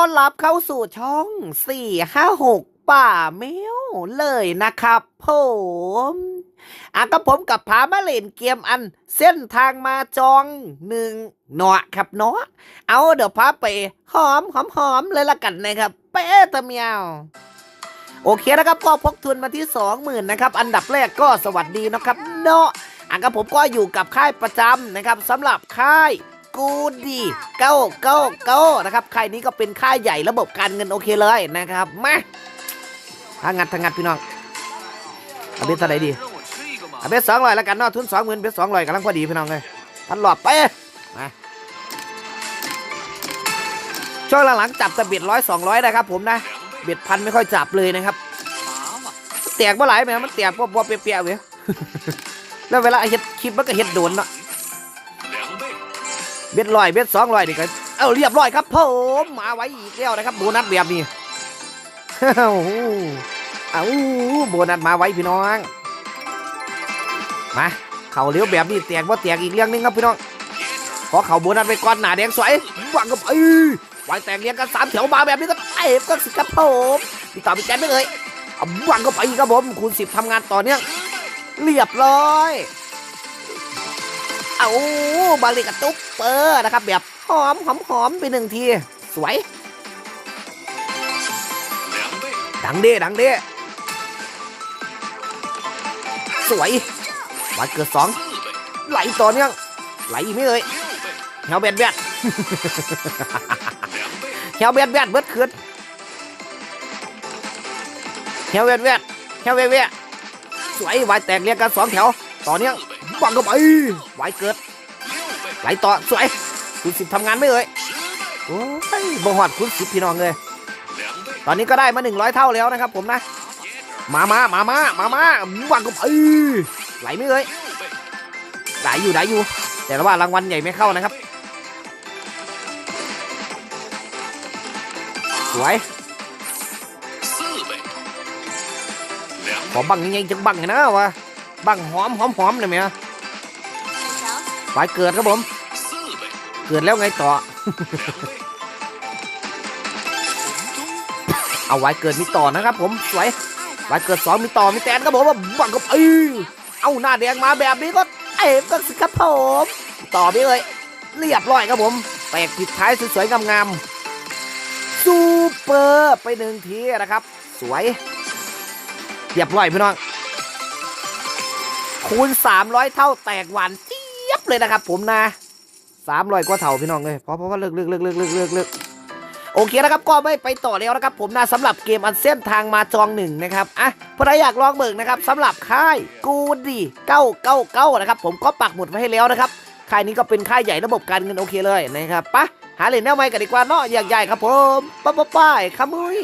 ต้อนรับเข้าสู่ช่อง 456 ป่าแมวเลยนะครับผมอะกับผมกับพามาเล่นเกมอันเส้นทางมาจองหนึ่งเนาะครับเนาะเอาเดี๋ยวพาไปหอมหอมหอมเลยละกันนะครับ เป๊ะตะเมียวโอเคนะครับก็พกทุนมาที่ 20,000นะครับ อันดับแรกก็สวัสดีนะครับ เนาะอะกับผมก็อยู่กับค่ายประจำนะครับสำหรับค่าย กูดีเก้าเก้าเก้านะครับค่ายนี้ก็เป็นค่ายใหญ่ระบบการเงินโอเคเลยนะครับมาทางงัดทางงัดพี่น้องเอาเบสเท่าไหร่ดีเอาเบสสองร้อยแล้วกันเนาะทุนสองหมื่นเบสสองร้อยกำลังพอดีพี่น้องเลยพันหลอดไปมาช่วงหลังๆจับแต่เบ็ดร้อยสองร้อยนะครับผมนะเบ็ดพันไม่ค่อยจับเลยนะครับแตกเมื่อไหร่แม่มันแตกพวกเปียกๆเว้ยแล้วเวลาเฮ็ดคลิปมันก็เฮ็ดโดนเนาะ เบ็ดลอยเบ็ดสองลอยนี่ก็เอาเรียบร้อยครับผมมาไว้อีกแล้วนะครับโบนัสแบบนี้เอาเอาโบนัสมาไว้พี่น้องมาเข่าเลี้ยวแบบนี้แตกว่าแตกอีกเรื่องหนึงครับพี่น้องขอเข่าโบนัสไปก่อนหนาแดงสวยวางกับเอ้ยไว้แตกเรียงกันสามแถวมาแบบนี้ก็เอฟก็สิครับผมพี่ต่อพี่แจนไม่เลยวางก็ไปครับผมคูณสิบทำงานต่อเนื่องเรียบร้อย เอาบาลิกระตุ๊บเปอร์นะครับ แบบหอมหอมหอมไปหนึ่งที สวย ดังเด้ดังเด้สวยวัดเกิดสองไหลต่อเนื่องไหลอีกไม่เลยแฮวแบดแบดแฮวแบดแบดเบิดขึ้นแฮวแบดแบดแฮวแบดแบดสวย วายแตกเรียงกันสองแถว ต่อเนื่องบังก็ไปวายเกิดไหลต่อสวยคุณสิบทำงานไม่เอ่ยโอ้ยบ่หอดคุณสิบพี่น้องเลยตอนนี้ก็ได้มาหนึ่งร้อยเท่าแล้วนะครับ ผมนะมามามามามามาวังก็เอ้ยไหลไม่เอ่ยได้อยู่ได้อยู่ แต่ว่ารางวัลใหญ่ไม่เข้านะครับสวยขอบังยังไงจังบังไงนะวะ บังหอมหอมหอมเลยไหมยไปเกิดครับผม เกิดแล้วไงต่อ เอาไว้เกิดมีต่อนะครับผมสวยไว้เกิดสองมีต่อมีแตนครับผมว่าบังกับเอ้ยเอาหน้าแดงมาแบบนี้ก็เอฟก็สิครับผมต่อไปเลยเรียบร้อยครับผมแตกปิดท้ายสวยๆงามๆซูเปอร์ไปหนึ่งทีนะครับ สวยเรียบร้อยพี่น้อง คูณ 300 เท่าแตกหวานเจี๊ยบเลยนะครับผมนะ300กว่าเท่าพี่น้องเลยเพราะเพราะว่าเลิกเลิกเลิกเลิกเลิกเลิกเลิกโอเคนะครับก็ไม่ไปต่อแล้วนะครับ ผมนะสำหรับเกมอันเส้นทางมาจองหนึ่งนะครับอะพอใครอยากลองเบิกนะครับสำหรับค่ายกูดี999นะครับผมก็ปักหมุดไว้ให้แล้วนะครับค่ายนี้ก็เป็นค่ายใหญ่ระบบการเงินโอเคเลยนะครับปะหาเหรียญแนวใหม่กันดีกว่าเนาะอยากใหญ่ครับผมป้าป้าป้ายขมุย